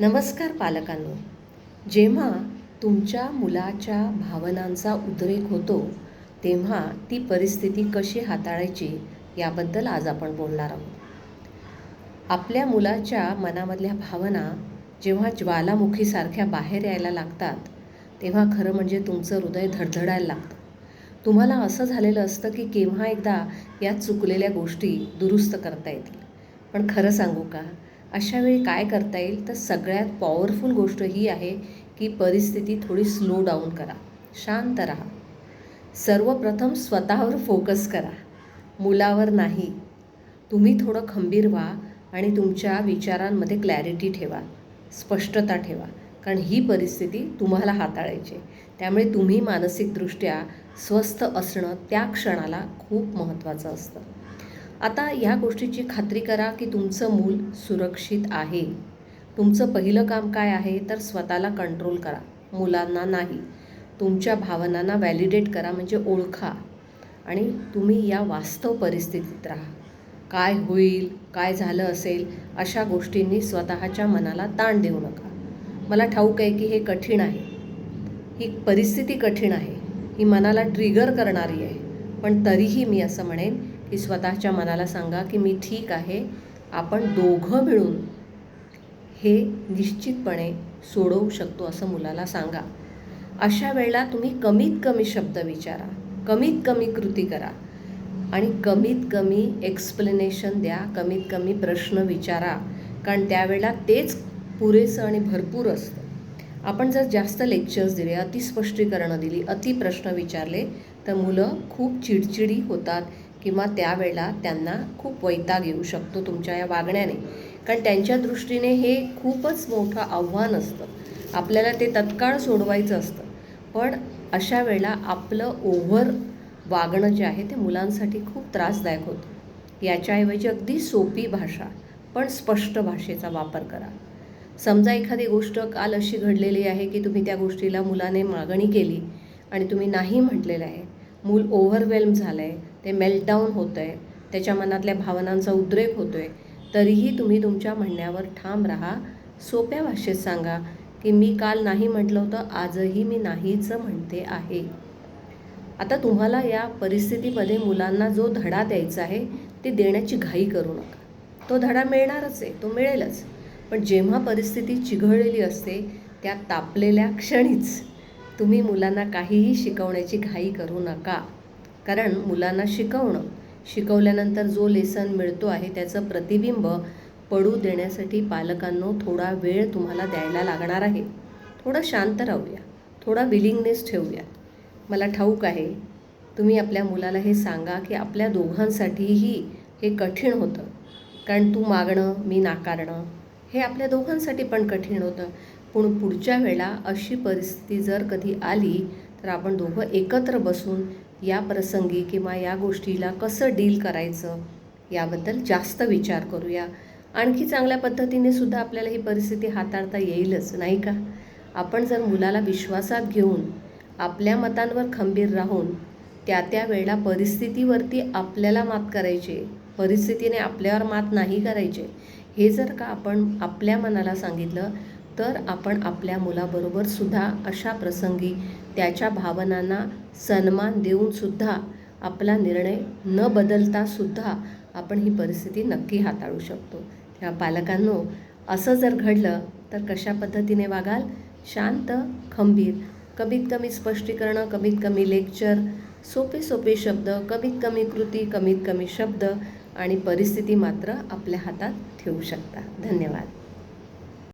नमस्कार पालकांनो. जेव्हा तुमच्या मुलाच्या भावनांचा उद्रेक होतो तेव्हा ती परिस्थिती कशी हाताळायची याबद्दल आज आपण बोलणार आहोत. आपल्या मुलाच्या मनामधल्या भावना जेव्हा ज्वालामुखीसारख्या बाहेर यायला लागतात तेव्हा खरं म्हणजे तुमचं हृदय धडधडायला लागतं. तुम्हाला असं झालेलं असतं की केव्हा एकदा या चुकलेल्या गोष्टी दुरुस्त करता येतील. पण खरं सांगू का? अशा वेळी काय करता येईल? तर सगळ्यात पॉवरफुल गोष्ट ही आहे की परिस्थिती थोडी स्लो डाऊन करा. शांत राहा. सर्वप्रथम स्वतःवर फोकस करा. मुलावर नाही. तुम्ही थोडं खंबीर व्हा आणि तुमच्या विचारांमध्ये क्लॅरिटी ठेवा. स्पष्टता ठेवा. कारण ही परिस्थिती तुम्हाला हाताळायची आहे. त्यामुळे तुम्ही मानसिकदृष्ट्या स्वस्थ असणं त्या क्षणाला खूप महत्त्वाचं असतं. आता ह्या गोष्टीची खात्री करा की तुमचं मूल सुरक्षित आहे. तुमचं पहिलं काम काय आहे तर स्वतःला कंट्रोल करा. मुलांना नाही. तुमच्या भावनांना व्हॅलिडेट करा म्हणजे ओळखा. आणि तुम्ही या वास्तव परिस्थितीत राहा. काय होईल काय झालं असेल अशा गोष्टींनी स्वतःच्या मनाला ताण देऊ नका. मला ठाऊक आहे की हे कठीण आहे. ही परिस्थिती कठीण आहे. ही मनाला ट्रिगर करणारी आहे. पण तरीही मी असं म्हणेन की स्वतःच्या मनाला सांगा की मी ठीक आहे आपण दोघं मिळून हे निश्चितपणे सोडवू शकतो असं मुलाला सांगा. अशा वेळेला तुम्ही कमीत कमी शब्द विचारा कमीत कमी कृती करा आणि कमीत कमी एक्सप्लेनेशन द्या कमीत कमी प्रश्न विचारा. कारण त्यावेळेला तेच पुरेसं आणि भरपूर असतं. आपण जर जास्त लेक्चर्स दिले अति स्पष्टीकरणं दिली अति प्रश्न विचारले तर मुलं खूप चिडचिडी होतात. किंवा त्यावेळेला त्यांना खूप वैताग येऊ शकतो तुमच्या या वागण्याने. कारण त्यांच्या दृष्टीने हे खूपच मोठं आव्हान असतं. आपल्याला ते तत्काळ सोडवायचं असतं. पण अशा वेळेला आपलं ओव्हर वागणं जे आहे ते मुलांसाठी खूप त्रासदायक होतं. याच्याऐवजी अगदी सोपी भाषा पण स्पष्ट भाषेचा वापर करा. समजा एखादी गोष्ट काल अशी घडलेली आहे की तुम्ही त्या गोष्टीला मुलाने मागणी केली आणि तुम्ही नाही म्हटलेलं आहे. मूल ओव्हरवेल्म झालं आहे ते मेल्टडाऊन होतं आहे त्याच्या मनातल्या भावनांचा उद्रेक होतो आहे तरीही तुम्ही तुमच्या म्हणण्यावर ठाम राहा. सोप्या भाषेत सांगा की मी काल नाही म्हटलं होतं आजही मी नाहीच म्हणते आहे. आता तुम्हाला या परिस्थितीमध्ये मुलांना जो धडा द्यायचा आहे ते देण्याची घाई करू नका. तो धडा मिळणारच आहे तो मिळेलच. पण जेव्हा परिस्थिती चिघळलेली असते त्या तापलेल्या क्षणीच तुम्ही मुलांना काहीही शिकवण्याची घाई करू नका. कारण मुलांना शिकवणं. शिकवल्यानंतर जो लेसन मिळतो आहे त्याचं प्रतिबिंब पडू देण्यासाठी पालकांनो थोडा वेळ तुम्हाला द्यायला लागणार आहे. थोडं शांत राहूया. थोडा विलिंगनेस ठेवूया. मला ठाऊक आहे तुम्ही आपल्या मुलाला हे सांगा की आपल्या दोघांसाठीही हे कठीण होतं. कारण तू मागणं मी नाकारणं हे आपल्या दोघांसाठी पण कठीण होतं. पण पुढच्या वेळेला अशी परिस्थिती जर कधी आली तर आपण दोघं एकत्र बसून या प्रसंगी किंवा या गोष्टीला कसं डील करायचं याबद्दल जास्त विचार करूया. आणखी चांगल्या पद्धतीने सुद्धा आपल्याला ही परिस्थिती हाताळता येईलच नाही का? आपण जर मुलाला विश्वासात घेऊन आपल्या मतांवर खंबीर राहून त्या त्या वेळेला परिस्थितीवरती आपल्याला मात करायचे परिस्थितीने आपल्यावर मात नाही करायचे हे जर का आपण आपल्या मनाला सांगितलं तर आपण आपल्या मुलाबरोबर सुद्धा अशा प्रसंगी त्याच्या भावनांना सन्मान देऊन सुद्धा आपला निर्णय न बदलता सुद्धा आपण ही परिस्थिती नक्की हाताळू शकतो. ह्या पालकांनो असं जर घडलं तर कशा पद्धतीने वागाल? शांत खंबीर कमीत कमी स्पष्टीकरणं कमीत कमी लेक्चर सोपे सोपे शब्द कमीत कमी कृती कमीत कमी शब्द आणि परिस्थिती मात्र आपल्या हातात ठेवू शकता. धन्यवाद.